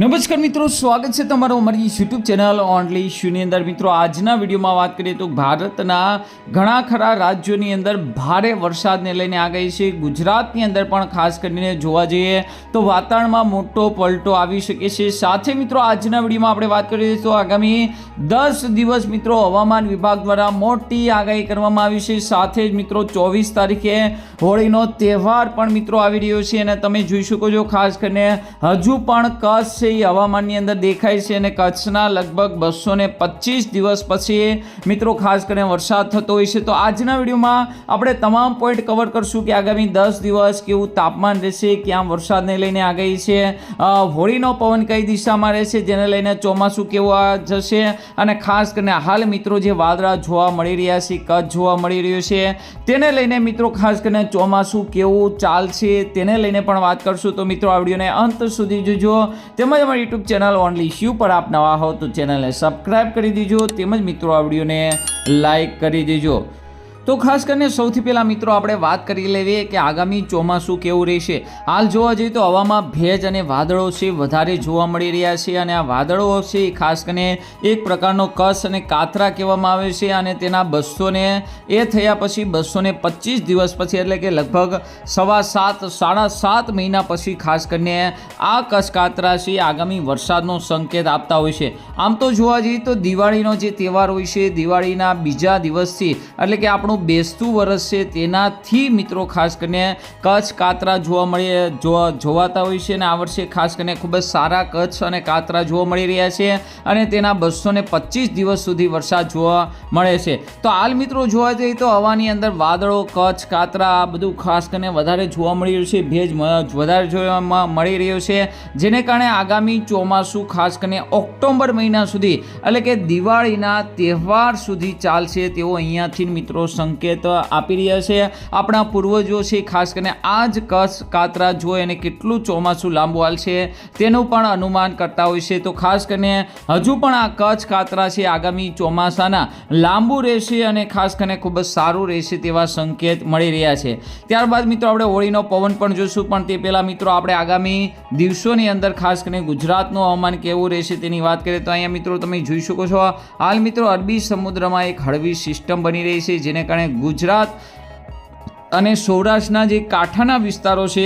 નમસ્કાર મિત્રો, સ્વાગત છે તમારું અમારી યુટ્યુબ ચેનલ ઓનલી ઇશ્યુની અંદર. મિત્રો, આજના વિડીયોમાં વાત કરીએ તો ભારતના ઘણા ખરા રાજ્યોની અંદર ભારે વરસાદને લઈને આ ગઈ છે. ગુજરાતની અંદર પણ ખાસ કરીને જોવા જઈએ તો વાતાવરણમાં મોટો પલટો આવી શકે છે. સાથે મિત્રો, આજના વિડીયોમાં આપણે વાત કરીએ તો આગામી દસ દિવસ મિત્રો હવામાન વિભાગ દ્વારા મોટી આગાહી કરવામાં આવી છે. સાથે જ મિત્રો, ચોવીસ તારીખે હોળીનો તહેવાર પણ મિત્રો આવી રહ્યો છે અને તમે જોઈ શકો છો, ખાસ કરીને હજુ પણ કચ્છ છે એ હવામાનની અંદર દેખાય છે અને કચ્છના લગભગ બસો ને પચીસ દિવસ પછી, મિત્રો, ખાસ કરીને વરસાદ થતો હોય છે. તો આજના વિડીયોમાં આપણે તમામ પોઈન્ટ કવર કરશું કે આગામી દસ દિવસ કેવું તાપમાન રહેશે, ક્યાં વરસાદને લઈને આગાહી છે. હોળીનો પવન કઈ દિશામાં રહેશે, જેને લઈને ચોમાસું કેવું જશે. અને ખાસ કરીને હાલ, મિત્રો, જે વાદળા જોવા મળી રહ્યા છે, કચ્છ જોવા મળી રહ્યું છે, તેને લઈને, મિત્રો, ખાસ કરીને ચોમાસું કેવું ચાલશે, તેને લઈને પણ વાત કરશું. તો મિત્રો, આ વિડીયોને અંત સુધી જોજો. તેમજ અમારી યુટ્યુબ ચેનલ ઓનલી શ્યુ પર આપ નવા હો તો ચેનલને સબસ્ક્રાઇબ કરી દેજો. તેમજ મિત્રો, આ વિડીયોને લાઈક કરી દેજો. તો ખાસ કરીને સૌથી પહેલાં મિત્રો આપણે વાત કરી લેવીએ કે આગામી ચોમાસું કેવું રહેશે. હાલ જોવા જઈએ તો હવામાં ભેજ અને વાદળો છે, વધારે જોવા મળી રહ્યા છે અને આ વાદળો છે ખાસ કરીને એક પ્રકારનો કસ અને કાતરા કહેવામાં આવે છે અને તેના બસોને એ થયા પછી બસો પચીસ દિવસ પછી એટલે કે લગભગ સવા સાત, સાડા સાત મહિના પછી ખાસ કરીને આ કસ કાતરા છે આગામી વરસાદનો સંકેત આપતા હોય છે. આમ તો જોવા જઈએ તો દિવાળીનો જે તહેવાર હોય છે, દિવાળીના બીજા દિવસથી એટલે કે આપણું બેસતું વરસ છે. તેનાથી મિત્રો ખાસ કરીને કચ્છ કાતરા જોવા મળી, જોવા, જોવાતા હોય છે અને આ વર્ષે ખાસ કરીને ખૂબ જ સારા કચ્છ અને કાતરા જોવા મળી રહ્યા છે અને તેના બસો પચીસ દિવસ સુધી વરસાદ જોવા મળે છે. તો હાલ મિત્રો જોવા જઈએ તો હવાની અંદર વાદળો, કચ્છ, કાતરા આ બધું ખાસ કરીને વધારે જોવા મળી રહ્યું છે. ભેજ વધારે જોવા મળી રહ્યો છે. જેને કારણે આગામી ચોમાસું ખાસ કરીને ઓક્ટોબર મહિના સુધી એટલે કે દિવાળીના તહેવાર સુધી ચાલશે તેવો અહીંયાથી મિત્રો સંકેત આપી રહ્યા છે. આપણા પૂર્વજો છે, ખાસ કરીને આ જ કચ્છ કાતરા જોઈ અને કેટલું ચોમાસું લાંબુ હાલશે તેનું પણ અનુમાન કરતા હોય છે. તો ખાસ કરીને હજુ પણ આ કચ્છ કાતરા છે, આગામી ચોમાસાના લાંબુ રહેશે અને ખાસ કરીને ખૂબ જ સારું રહેશે તેવા સંકેત મળી રહ્યા છે. ત્યારબાદ મિત્રો આપણે હોળીનો પવન પણ જોઈશું પણ તે પહેલાં મિત્રો આપણે આગામી દિવસોની અંદર ખાસ કરીને ગુજરાતનું હવામાન કેવું રહેશે તેની વાત કરીએ તો અહીંયા મિત્રો તમે જોઈ શકો છો. હાલ મિત્રો અરબી સમુદ્રમાં એક હળવી સિસ્ટમ બની રહી છે, જેને કારણે ગુજરાત અને સૌરાષ્ટ્રના જે કાંઠાના વિસ્તારો છે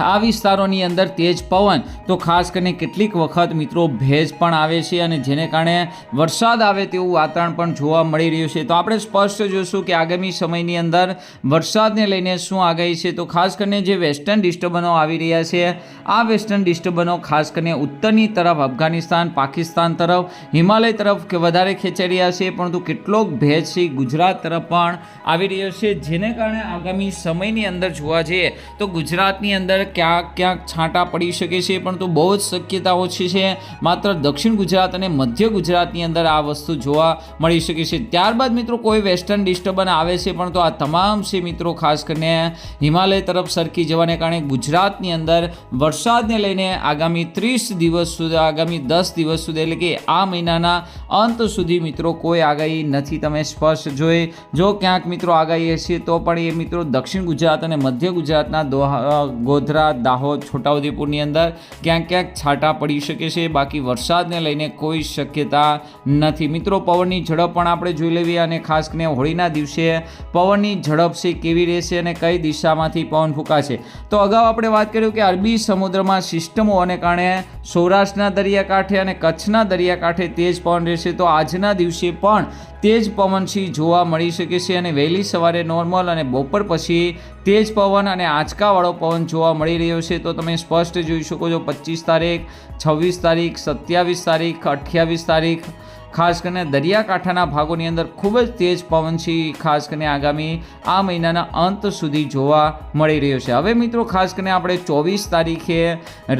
આ વિસ્તારોની અંદર તેજ પવન તો ખાસ કરીને કેટલીક વખત મિત્રો ભેજ પણ આવે છે અને જેને કારણે વરસાદ આવે તેવું વાતાવરણ પણ જોવા મળી રહ્યું છે. તો આપણે સ્પષ્ટ જોઈશું કે આગામી સમયની અંદર વરસાદને લઈને શું આગાહી છે? તો ખાસ કરીને જે વેસ્ટર્ન ડિસ્ટર્બનો આવી રહ્યા છે, આ વેસ્ટર્ન ડિસ્ટર્બનો ખાસ કરીને ઉત્તરની તરફ, અફઘાનિસ્તાન, પાકિસ્તાન તરફ, હિમાલય તરફ કે વધારે ખેંચાઈ રહ્યા છે, પરંતુ કેટલોક ભેજ છે ગુજરાત તરફ પણ આવી રહ્યો છે. જેને કારણે આગામી સમયની અંદર જોવા જઈએ તો ગુજરાતની અંદર ક્યાંક ક્યાંક છાંટા પડી શકે છે, પરંતુ બહુ જ શક્યતા ઓછી છે. માત્ર દક્ષિણ ગુજરાત અને મધ્ય ગુજરાતની અંદર આ વસ્તુ જોવા મળી શકે છે. ત્યારબાદ મિત્રો કોઈ વેસ્ટર્ન ડિસ્ટર્બન્સ આવે છે, પરંતુ આ તમામ છે મિત્રો, ખાસ કરીને હિમાલય તરફ સરકી જવાને કારણે ગુજરાતની અંદર વરસાદને લઈને આગામી ત્રીસ દિવસ સુધી, આગામી દસ દિવસ સુધી, એટલે કે આ મહિનાના અંત સુધી મિત્રો કોઈ આગાહી નથી. તમે સ્પષ્ટ જોઈ, જો ક્યાંક મિત્રો આગાહી હશે, તો પણ એ મિત્રો દક્ષિણ ગુજરાત અને મધ્ય ગુજરાતના દોહા ગોધરા દાહોદ, છોટાઉદેપુરની અંદર ક્યાંક ક્યાંક છાંટા પડી શકે છે. બાકી વરસાદને લઈને કોઈ શક્યતા નથી. મિત્રો, પવનની ઝડપ પણ આપણે જોઈ લેવી અને ખાસ કરીને હોળીના દિવસે પવનની ઝડપ છે, કેવી રહેશે અને કઈ દિશામાંથી પવન ફૂંકાશે. તો અગાઉ આપણે વાત કર્યું કે અરબી સમુદ્રમાં સિસ્ટમ હોવાને કારણે સૌરાષ્ટ્રના દરિયાકાંઠે અને કચ્છના દરિયાકાંઠે તેજ પવન રહેશે. તો આજના દિવસે પણ તેજ પવનથી જોવા મળી શકે છે અને વહેલી સવારે નોર્મલ અને બપોર પછી તેજ પવન અને આંચકાવાળો પવન જોવા મળી રહ્યો છે. તો તમે સ્પષ્ટ જોઈ શકો છો પચીસ તારીખ, છવ્વીસ તારીખ, સત્યાવીસ તારીખ, અઠ્યાવીસ તારીખ ખાસ કરીને દરિયાકાંઠાના ભાગોની અંદર ખૂબ જ તેજ પવન છે. ખાસ કરીને આગામી આ મહિનાના અંત સુધી જોવા મળી રહ્યો છે. હવે મિત્રો, ખાસ કરીને આપણે ચોવીસ તારીખે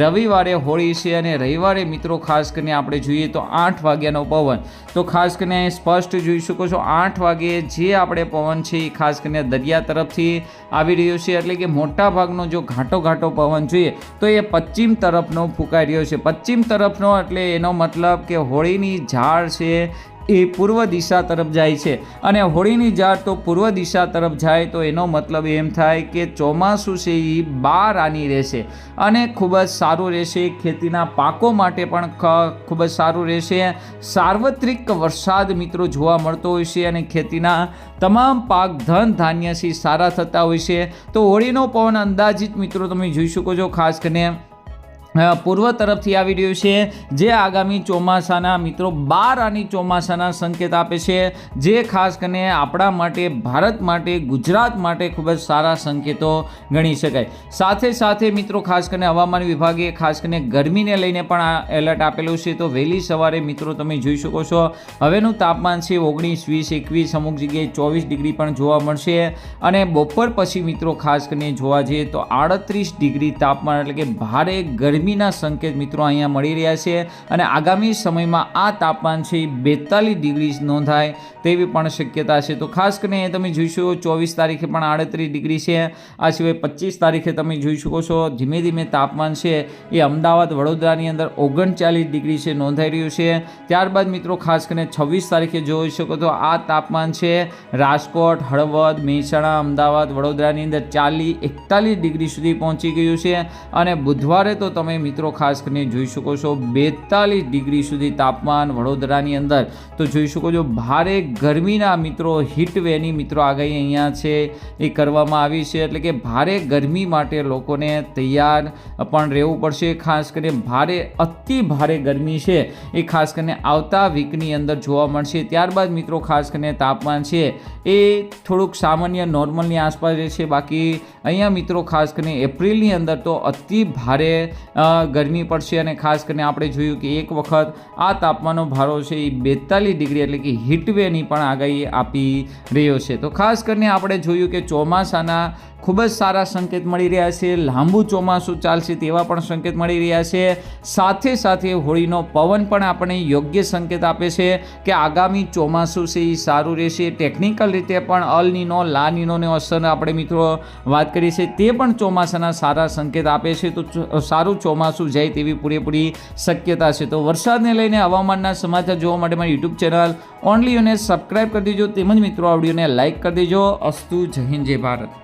રવિવારે હોળી છે અને રવિવારે મિત્રો, ખાસ કરીને આપણે જોઈએ તો આઠ વાગ્યાનો પવન. તો ખાસ કરીને સ્પષ્ટ જોઈ શકો છો, આઠ વાગે જે આપણે પવન છે એ ખાસ કરીને દરિયા તરફથી આવી રહ્યો છે. એટલે કે મોટા ભાગનો જો ઘાટો ઘાટો પવન જોઈએ તો એ પશ્ચિમ તરફનો ફૂંકાઈ રહ્યો છે. પશ્ચિમ તરફનો એટલે એનો મતલબ કે હોળીની ઝાડ છે એ પૂર્વ દિશા તરફ જાય છે. અને હોળીની ઝાડ તો પૂર્વ દિશા તરફ જાય તો એનો મતલબ એમ થાય કે ચોમાસું છે એ બાર આની રહેશે. અને ખૂબ જ સારું રહેશે ખેતીના પાકો માટે પણ ખૂબ જ સારું રહેશે. સાર્વત્રિક વરસાદ મિત્રો જોવા મળતો હોય છે અને ખેતીના તમામ પાક ધન ધાન્યથી સારા થતા હોય છે. તો હોળીનો પવન અંદાજિત મિત્રો તમે જોઈ શકો છો, ખાસ કરીને પૂર્વ તરફથી આવી રહ્યું છે, જે આગામી ચોમાસાના મિત્રો બાર આની ચોમાસાના સંકેત આપે છે, જે ખાસ કરીને આપણા માટે, ભારત માટે, ગુજરાત માટે ખૂબ જ સારા સંકેતો ગણી શકાય. સાથે સાથે મિત્રો, ખાસ કરીને હવામાન વિભાગે ખાસ કરીને ગરમીને લઈને પણ આ એલર્ટ આપેલું છે, તો વહેલી સવારે મિત્રો તમે જોઈ શકો છો, હવેનું તાપમાન છે ઓગણીસ, વીસ, એકવીસ, અમુક જગ્યાએ ચોવીસ ડિગ્રી પણ જોવા મળશે અને બપોર પછી મિત્રો ખાસ કરીને જોવા જઈએ તો આડત્રીસ ડિગ્રી તાપમાન એટલે કે ભારે ગરમીના સંકેત મિત્રો અહીંયા મળી રહ્યા છે અને આગામી સમયમાં આ તાપમાન છે એ બેતાલીસ ડિગ્રી નોંધાય તેવી પણ શક્યતા છે. તો ખાસ કરીને તમે જોઈ શકો ચોવીસ તારીખે પણ આડત્રીસ ડિગ્રી છે. આ સિવાય પચીસ તારીખે તમે જોઈ શકો છો ધીમે ધીમે તાપમાન છે એ અમદાવાદ વડોદરાની અંદર ઓગણચાલીસ ડિગ્રી છે નોંધાઈ રહ્યું છે. ત્યારબાદ મિત્રો ખાસ કરીને છવ્વીસ તારીખે જોઈ શકો તો આ તાપમાન છે રાજકોટ, હળવદ, મહેસાણા, અમદાવાદ, વડોદરાની અંદર ચાલીસ, એકતાલીસ ડિગ્રી સુધી પહોંચી ગયું છે. અને બુધવારે તો તમે મિત્રો, ખાસ કરીને જોઈ શકો છો, બેતાલીસ ડિગ્રી સુધી તાપમાન વડોદરાની અંદર. તો જોઈ શકો છો, ભારે ગરમીના મિત્રો હીટવેની મિત્રો આગાહી અહીંયા છે, એ કરવામાં આવી છે. એટલે કે ભારે ગરમી માટે લોકોને તૈયાર પણ રહેવું પડશે. ખાસ કરીને ભારે, અતિ ભારે ગરમી છે, એ ખાસ કરીને આવતા વીકની અંદર જોવા મળશે. ત્યારબાદ મિત્રો, ખાસ કરીને તાપમાન છે, એ થોડુંક સામાન્ય નોર્મલની આસપાસ છે, બાકી અહીંયા મિત્રો ખાસ કરીને એપ્રિલની અંદર તો અતિ ભારે ગરમી પડશે અને ખાસ કરીને આપણે જોયું કે એક વખત આ તાપમાનનો ભારો છે એ બેતાલીસ ડિગ્રી એટલે કે હીટવેની પણ આગાહી આપી રહ્યો છે. તો ખાસ કરીને આપણે જોયું કે ચોમાસાના ખૂબ જ સારા સંકેત મળી રહ્યા છે. લાંબુ ચોમાસું ચાલશે તેવા પણ સંકેત મળી રહ્યા છે. સાથે સાથે હોળીનો પવન પણ આપણને યોગ્ય સંકેત આપે છે કે આગામી ચોમાસું છે એ સારું રહેશે. ટેકનિકલ રીતે પણ અલ નીનો, લા નીનોને અસર આપણે મિત્રો વાત કરી છે. તે પણ ચોમાસાના સારા સંકેત આપે છે. તો સારું ચોમાસું જાય તેવી પૂરેપૂરી શક્યતા છે. તો વરસાદને લઈને હવામાનના સમાચાર જોવા માટે મારી યુટ્યુબ ચેનલ ઓનલી અને સબસ્ક્રાઈબ કરી દેજો. તેમજ મિત્રો આ વિડીયોને લાઇક કરી દેજો. અસ્તુ જય હિન્દ, જય ભારત.